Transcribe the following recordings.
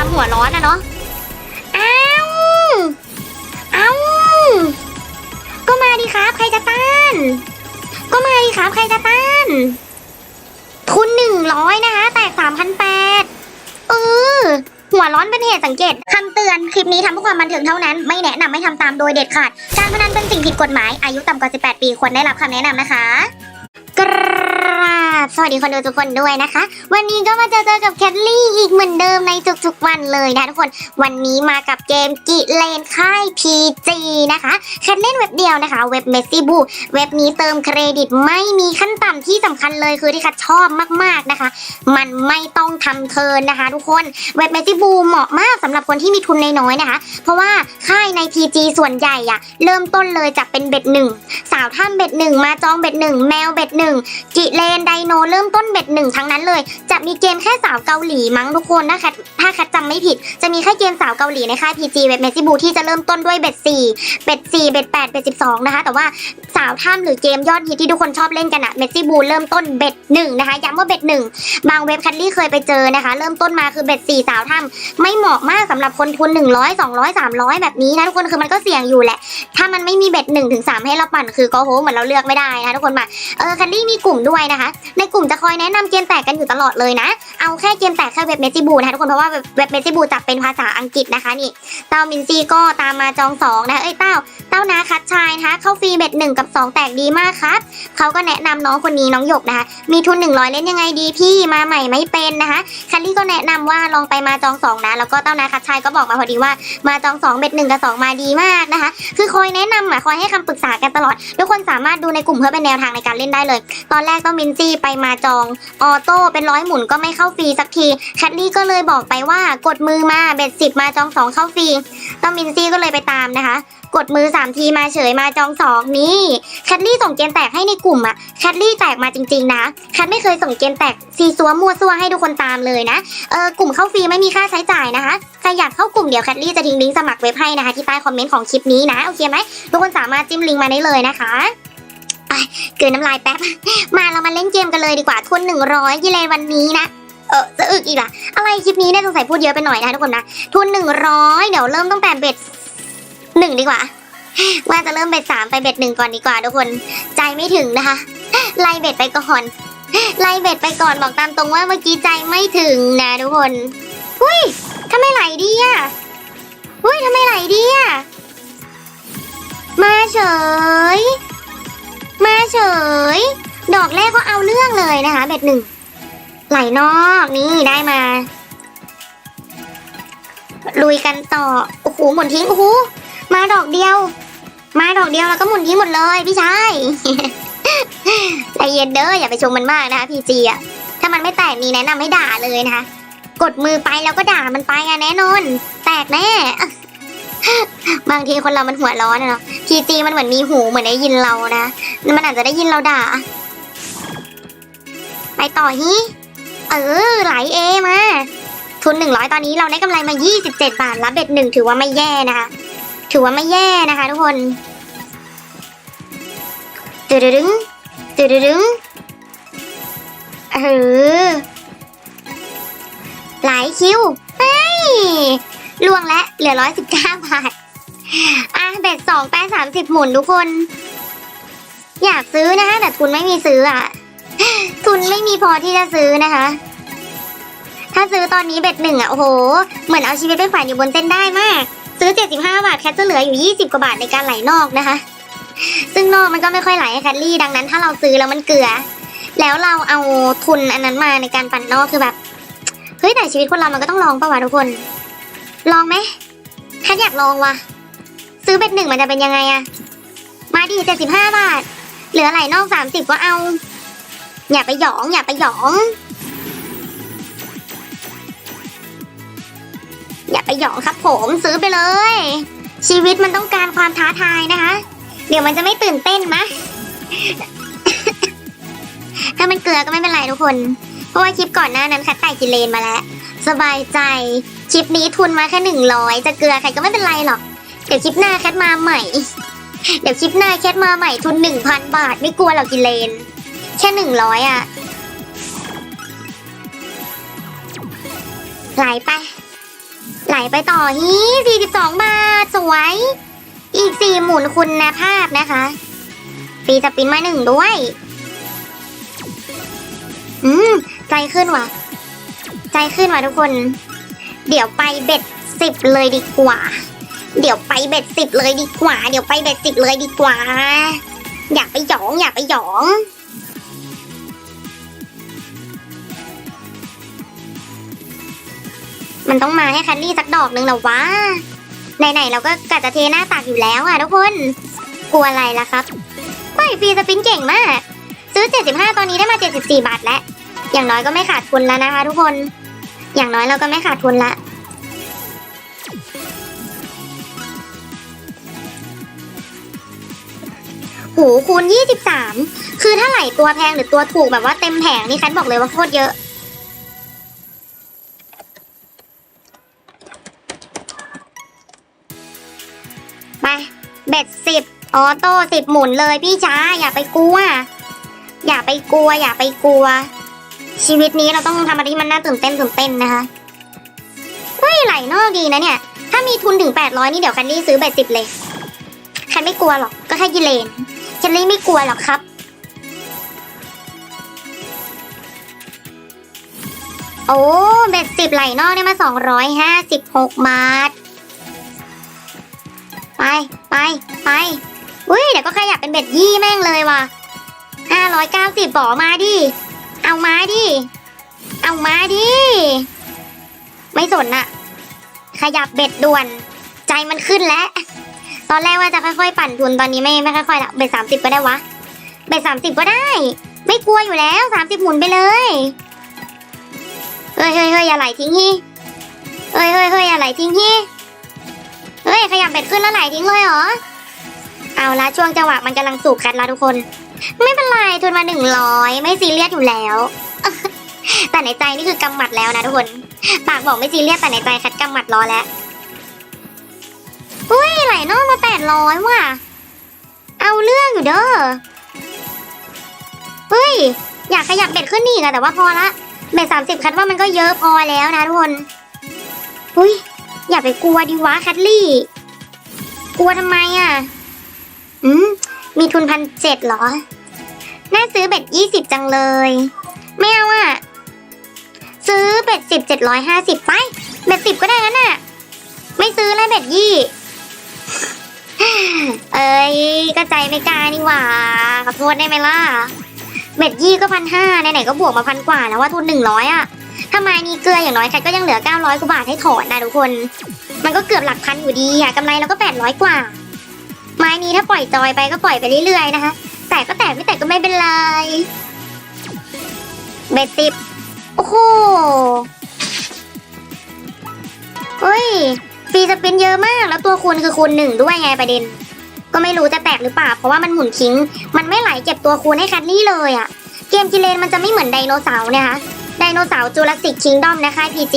ความหัวร้อนนะเนาะอ้าวอ้าวก็มาดิครับ ใครจะต้าน ก็มาดิครับ ใครจะต้าน ทุนหนึ่งร้อยนะคะ แตกสามพันแปดเออหัวร้อนเป็นเหตุสังเกตคำเตือน คลิปนี้ทำเพื่อความบันเทิงเท่านั้น ไม่แนะนำให้ทำตามโดยเด็ดขาด การพนันเป็นสิ่งผิดกฎหมาย อายุต่ำกว่า 18 ปี ควรได้รับคำแนะนำนะคะ วัสดีคนดูทุกคนด้วยนะคะ วันนี้ก็มาเจอเจอกับแคทลี่อีกเหมือนเดิมในทุกๆวันเลยนะทุกคน วันนี้มากับเกมกิเลนค่าย PG นะคะแคทเล่นเว็บเดียวนะคะ เว็บ m e s s i b o เว็บนี้เติมเครดิตไม่มีขั้นต่ำที่สำคัญเลยคือที่คัดชอบมากๆนะคะ มันไม่ต้องทำเทินนะคะ ทุกคนเว็บ m e s s i b o เหมาะมากสำหรับคนที่มีทุนน้อยๆนะคะ เพราะว่าค่ายใน PG ส่วนใหญ่อะเริ่มต้นเลยจากเป็นเบ็ดหนึ่งสาวถ้ำเบ็ดหนึ่งมาจองเบ็ดหนึ่งแมวเบ็ดหนึ่งกิเลนไดโนเริ่มต้นเบ็ดหนึ่งทั้งนั้นเลย จะมีเกมแค่สาวเกาหลีมั้งทุกคนถ้าแคทถ้าแคทจำไม่ผิด จะมีแค่เกมสาวเกาหลีในค่าย PG เว็บเมซิบูที่จะเริ่มต้นด้วยเบ็ดสี่เบ็ดสี่เบ็ดแปดเบ็ดสิบสองนะคะ แต่ว่าสาวถ้ำหรือเกมยอดฮิตที่ทุกคนชอบเล่นกันอะเมซิบูเริ่มต้นเบ็ดหนึ่งนะคะย้ำว่าเบ็ดหนึ่งบางเว็บแคทลี่เคยไปเจอนะคะ เริ่มต้นมาคือเบ็ดสี่สาวถ้ำไม่เหมาะมากสำหรับคนทุน 100 200 300 แบบนี้นะทุกคนคือมันก็เสี่ยงอยู่แหละ ถ้ามันไม่มีเบ็ดหนึ่งถึงสามให้เราปั่นคือก็โหเหมือนเราเลือกไม่ได้นะทุกคนมาเออแคทลี่มีกลุ่มด้วยนะคะ ในกลุ่มจะคอยแนะนำเกมแตกกันอยู่ตลอดเลยนะ เอาแค่เกมแตกแค่เว็บเมจิบูนะคะทุกคนเพราะว่าเว็บเมจิบูจะเป็นภาษาอังกฤษนะคะนี่เต้ามินซี่ก็ตามมาจองสองนะคะเอ้ยเต้าเต้านาคัดชายนะคะเข้าฟรีเบ็ดหนึ่งกับสองแตกดีมากครับเขาก็แนะนำน้องคนนี้น้องหยกนะคะมีทุนหนึ่งร้อยเล่นยังไงดีพี่มาใหม่ไม่เป็นนะคะคันลี่ก็แนะนำว่าลองไปมาจองสองนะแล้วก็เต้านาคัดชายก็บอกมาพอดีว่ามาจองสองเบ็ดหนึ่งกับสองมาดีมากนะคะ คือคอยแนะนำอะคอยให้คำปรึกษากันตลอดทุกคนสามารถดูในกลุ่มเพื่อเป็นแนวทางในการเล่นได้เลย ตอนแรกเต้ามินซี่ไปมาจองออโต้เป็นร้อยหมุนก็ไม่เข้าฟรีสักทีแคทลี่ก็เลยบอกไปว่ากดมือมาเบ็ดสิบมาจองสองเข้าฟรีต้องมินซี่ก็เลยไปตามนะคะ กดมือ 3 ทีมาเฉยมาจองสองนี่แคทลี่ส่งเกมแตกให้ในกลุ่มอะแคทลี่แตกมาจริงๆนะแคทไม่เคยส่งเกมแตกซีซัวมั่วซั่วให้ทุกคนตามเลยนะเออกลุ่มเข้าฟรีไม่มีค่าใช้จ่ายนะคะใครอยากเข้ากลุ่มเดี๋ยวแคทลี่จะทิ้งลิงก์สมัครเว็บให้นะคะที่ใต้คอมเมนต์ของคลิปนี้นะโอเคไหมทุกคนสามารถจิ้มลิงก์มาได้เลยนะคะเกินน้ำลายแป๊บ มาเรามาเล่นเกมกันเลยดีกว่าทุนหนึ่งร้อยกิเลนวันนี้นะ เออจะอึกอีกล่ะ อะไรคลิปนี้เนี่ยสงสัยพูดเยอะไปหน่อยนะทุกคนนะ ทุนหนึ่งร้อยเดี๋ยวเริ่มต้องแปดเบ็ดหนึ่งดีกว่า ว่าจะเริ่มเบ็ดสามไปเบ็ดหนึ่งก่อนดีกว่าทุกคน ใจไม่ถึงนะคะ ไล่เบ็ดไปก่อน ไล่เบ็ดไปก่อนบอกตามตรงว่าเมื่อกี้ใจไม่ถึงนะทุกคนหุ้ยทำไมไหลดีอะหุ้ยทำไมไหลดีอะมาเฉย มาเฉย ดอกแรกก็เอาเรื่องเลยนะคะเบ็ดหนึ่ง ไหลนอกนี่ได้มา ลุยกันต่อโอ้โหหมุนทิ้งโอ้โหมาดอกเดียว มาดอกเดียวแล้วก็หมุนทิ้งหมดเลยพี่ชายใจเย็นเด้ออย่าไปชมมันมากนะคะพีจีอะถ้ามันไม่แตกนี่แนะนำให้ด่าเลยนะคะ กดมือไปแล้วก็ด่ามันไปอะแน่นอน แตกแน่บางทีคนเรามันหัวร้อนอะเนาะพีจีมันเหมือนมีหูเหมือนได้ยินเรานะ มันอาจจะได้ยินเราด่า ไปต่อฮิ เออไหลเอมา ทุนหนึ่งร้อยตอนนี้เราได้กำไรมา 27 บาทรับเบ็ดหนึ่งถือว่าไม่แย่นะคะ ถือว่าไม่แย่นะคะ ทุกคนตึดดึงตึดดึงเออหลายคิวเฮ้ยล่วงแล้วเหลือร้อยสิบเก้าบาทอะเบ็ดสองแปดสามสิบหมุนทุกคน อยากซื้อนะคะแต่ทุนไม่มีซื้ออะ ทุนไม่มีพอที่จะซื้อนะคะ ถ้าซื้อตอนนี้เบ็ดหนึ่งอะโอ้โห เหมือนเอาชีวิตไปฝันอยู่บนเส้นได้มาก ซื้อ 75 บาทแคทจะเหลืออยู่ 20 กว่าบาทในการไหลนอกนะคะ ซึ่งนอกมันก็ไม่ค่อยไหลแคทลี่ดังนั้น ถ้าเราซื้อแล้วมันเกลือ แล้วเราเอาทุนอันนั้นมาในการปั่นนอกคือแบบเฮ้ยแต่ชีวิตคนเรามันก็ต้องลองปะวะทุกคน ลองไหมแคทอยากลองว่ะซื้อเบ็ดหนึ่งมันจะเป็นยังไงอะมาดิ75 บาท เหลือไหลนอก 30 ก็เอา อย่าไปหยอง อย่าไปหยอง อย่าไปหยองครับผมซื้อไปเลย ชีวิตมันต้องการความท้าทายนะคะ เดี๋ยวมันจะไม่ตื่นเต้นมะถ้ามันเกลือก็ไม่เป็นไรทุกคน เพราะว่าคลิปก่อนหน้านั้นคัดไก่กิเลนมาแล้ว สบายใจ คลิปนี้ทุนมาแค่หนึ่งร้อยจะเกลือใครก็ไม่เป็นไรหรอก เดี๋ยวคลิปหน้าแคทมาใหม่ เดี๋ยวคลิปหน้าแคทมาใหม่ทุนหนึ่งพันบาท ไม่กลัวหรอกกิเลน แค่หนึ่งร้อยอะไหลไป ไหลไปต่อฮี42บสองบาท สวย อีก4หมุนคุณภาพนะคะฟรีสปินมาหนึ่งด้วย อืม ใจขึ้นว่ะ ใจขึ้นว่ะทุกคน เดี๋ยวไปเบ็ดสิบเลยดีกว่า เดี๋ยวไปเบ็ดสิบเลยดีกว่า เดี๋ยวไปเบ็ดสิบเลยดีกว่า อยากไปหยองอยากไปหยอง มันต้องมาให้คันลี่สักดอกหนึ่งหรอวะไหนๆเราก็กะจะเทหน้าตักอยู่แล้วอะทุกคน กลัวอะไรล่ะครับเฮ้ยฟรีสปินเก่งมาก ซื้อ 75 ตอนนี้ได้มา 74 บาทแล้ว อย่างน้อยก็ไม่ขาดทุนแล้วนะคะ ทุกคน อย่างน้อยเราก็ไม่ขาดทุนละหูคูณ 23 คือถ้าไหลตัวแพงหรือตัวถูกแบบว่าเต็มแผงนี่คันบอกเลยว่าโคตรเยอะ เบ็ดสิบออโต้สิบหมุนเลยพี่ช้า อย่าไปกลัว อย่าไปกลัว อย่าไปกลัว ชีวิตนี้เราต้องทำอะไรที่มันน่าตื่นเต้นตื่นเต้นนะคะเฮ้ยไหลนอกดีนะเนี่ย ถ้ามีทุนถึงแปดร้อยนี่เดี๋ยวคันนี่ซื้อเบ็ดสิบเลยคันไม่กลัวหรอกก็แค่กิเลนคันนี่ไม่กลัวหรอกครับโอ้เบ็ดสิบไหลนอกได้มาสองร้อยห้าสิบหกบาท ไปไปไปอุ้ยเดี๋ยวก็ขยับเป็นเบ็ดยี่แม่งเลยว่ะห้าร้อยเก้าสิบบ่อมาดิ เอามาดิ เอามาดิ ไม่สนอะขยับเบ็ดด่วน ใจมันขึ้นแล้ว ตอนแรกว่าจะค่อยๆ ปั่นทุนตอนนี้ไม่ไม่ค่อยๆละเบ็ดสามสิบก็ได้วะ เบ็ดสามสิบก็ได้ ไม่กลัวอยู่แล้วสามสิบหมุนไปเลยเฮ้ยเฮ้ยเฮ้ยอย่าไหลทิ้งฮีเฮ้ยเฮ้ยเฮ้ยอย่าไหลทิ้งฮีเฮ้ยขยับเบ็ดขึ้นแล้วไหลทิ้งเลยเหรอ เอาละช่วงจังหวะมันกำลังสูบคัดล้วทุกคน ไม่เป็นไรทุนมาหนึ่งร้อยไม่ซีเรียสอยู่แล้ว แต่ในใจนี่คือกำหมัดแล้วนะทุกคน ปากบอกไม่ซีเรียสแต่ในใจคัดกำหมัดรอแล้ว อุ้ยไหลนอกมาแปดร้อยว่ะ เอาเรื่องอยู่เด้อ เฮ้ย อยากขยับเบ็ดขึ้นนี่อะแต่ว่าพอละเบ็ดสามสิบคัดว่ามันก็เยอะพอแล้วนะทุกคน อุ้ย อย่าไปกลัวดิวะแคทลี่ กลัวทำไมอะ อืม มีทุนพันเจ็ดเหรอ น่าซื้อเบ็ดยี่สิบจังเลย ไม่เอาอะ ซื้อเบ็ดสิบเจ็ดร้อยห้าสิบไป เบ็ดสิบก็ได้แล้วน่ะ ไม่ซื้อแล้วเบ็ดยี่เอ้ย ก็ใจไม่กล้านี่หว่า ขอโทษได้ไหมล่ะ เบ็ดยี่ก็พันห้าไหนๆก็บวกมาพันกว่าแล้วว่าทุนหนึ่งร้อยอะ ถ้าไม้นี้เกลืออย่างน้อยแคทก็ยังเหลือ 900กว่าบาทให้ถอนนะทุกคน มันก็เกือบหลักพันอยู่ดีอะกำไรเราก็ 800 กว่า ไม้นี้ถ้าปล่อยจอยไปก็ปล่อยไปเรื่อยๆนะคะ แต่ก็แตกไม่แตกก็ไม่เป็นไร เบ็ดสิบโอ้โหเฮ้ยฟรีสปินเยอะมากแล้วตัวคูณคือคูณหนึ่งด้วยไงประเด็น ก็ไม่รู้จะแตกหรือเปล่าเพราะว่ามันหมุนทิ้ง มันไม่ไหลเก็บตัวคูณให้แคทลี่เลยอะเกมกิเลนมันจะไม่เหมือนไดโนเสาร์นะคะ ไดโนเสาร์จูราสสิกคิงดอมนะคะ PG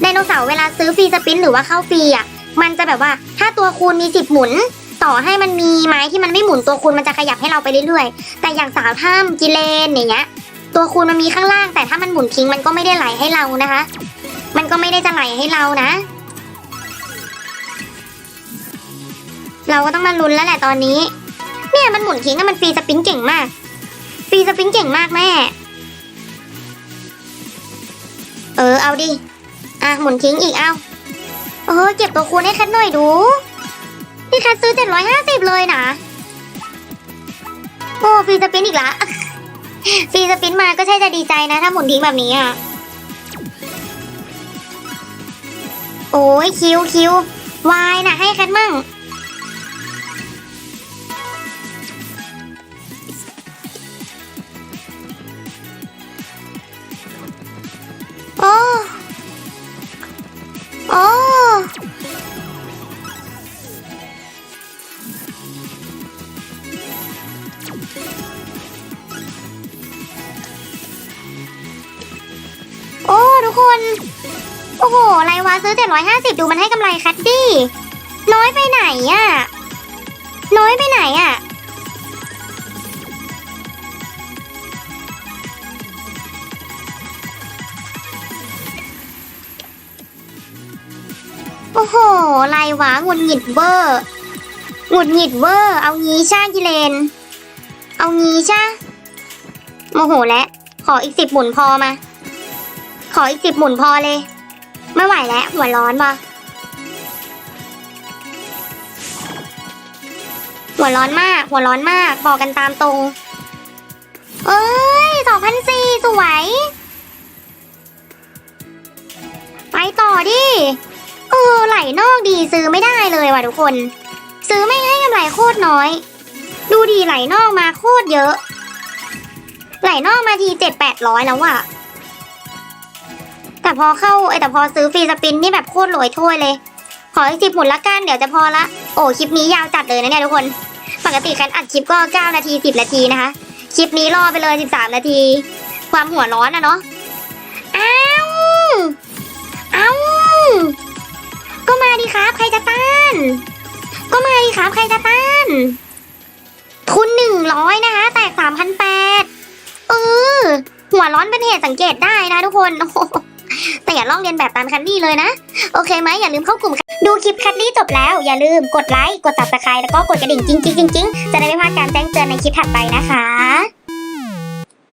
ไดโนเสาร์เวลาซื้อฟรีสปินหรือว่าเข้าฟรีอะมันจะแบบว่าถ้าตัวคูณมีสิบหมุน ต่อให้มันมีไม้ที่มันไม่หมุนตัวคูณมันจะขยับให้เราไปเรื่อยๆ แต่อย่างสาวถ้ำกิเลนอย่างเงี้ยตัวคูณมันมีข้างล่าง แต่ถ้ามันหมุนทิ้งมันก็ไม่ได้ไหลให้เรานะคะ มันก็ไม่ได้จะไหลให้เรานะ เราก็ต้องมาลุ้นแล้วแหละตอนนี้ เนี่ยมันหมุนทิ้งอะมันฟรีสปินเก่งมากฟรีสปินเก่งมากแม่ เออเอาดิ อะหมุนทิ้งอีกเอาเออเก็บตัวคูณให้แคทหน่อยดู นี่แคทซื้อเจ็ดร้อยห้าสิบเลยนะ โอ้ฟรีสปินอีกละฟรีสปินมาก็ใช่จะดีใจนะ ถ้าหมุนทิ้งแบบนี้อะ โอ้ยคิวคิววายนะให้แคทมั่ง ทุกคน โอ้โหไรวะซื้อเจ็ดร้อยห้าสิบดูมันให้กำไรคัดดี้ น้อยไปไหนอะน้อยไปไหนอะโอ้โหไรวะหงุดหงิดเวอร์หงุดหงิดเวอร์ เอางี้ช่ากิเลน เอางี้ช่าโมโหแล้วขออีกสิบหมุนพอมา ขออีกสิบหมุนพอเลย ไม่ไหวแล้ว หัวร้อนว่ะ หัวร้อนมาก หัวร้อนมาก บอกกันตามตรง เอ้ยสองพันสี่สวย ไปต่อดิ เออ ไหลนอกดีซื้อไม่ได้เลยว่ะทุกคน ซื้อไม่ให้กำไรโคตรน้อย ดูดีไหลนอกมาโคตรเยอะ ไหลนอกมาทีเจ็ดแปดร้อยแล้วว่ะ แต่พอเข้าไอแต่พอซื้อฟรีสปินนี่แบบโคตรรวยถ้วยเลย ขออีกสิบหมุนละกันเดี๋ยวจะพอละ โอ้คลิปนี้ยาวจัดเลยนะเนี่ยทุกคน ปกติการอัดคลิปก็เก้านาทีสิบนาทีนะคะ คลิปนี้รอไปเลยสิบสามนาที ความหัวร้อนอะเนาะอ้าวอ้าวก็มาดิครับ ใครจะต้าน ก็มาดิครับ ใครจะต้าน ทุนหนึ่งร้อยนะคะ แตกสามพันแปดเออหัวร้อนเป็นเหตุสังเกตได้นะทุกคนโอ้ แต่อย่าลองเรียนแบบตามคันดี้เลยนะ โอเคไหมอย่าลืมเข้ากลุ่มดูคลิปคัดลี่จบแล้ว อย่าลืมกดไลค์กด subscribe แล้วก็กดกระดิ่งจริงๆๆๆจะได้ไม่พลาดการแจ้งเตือนในคลิปถัดไปนะคะ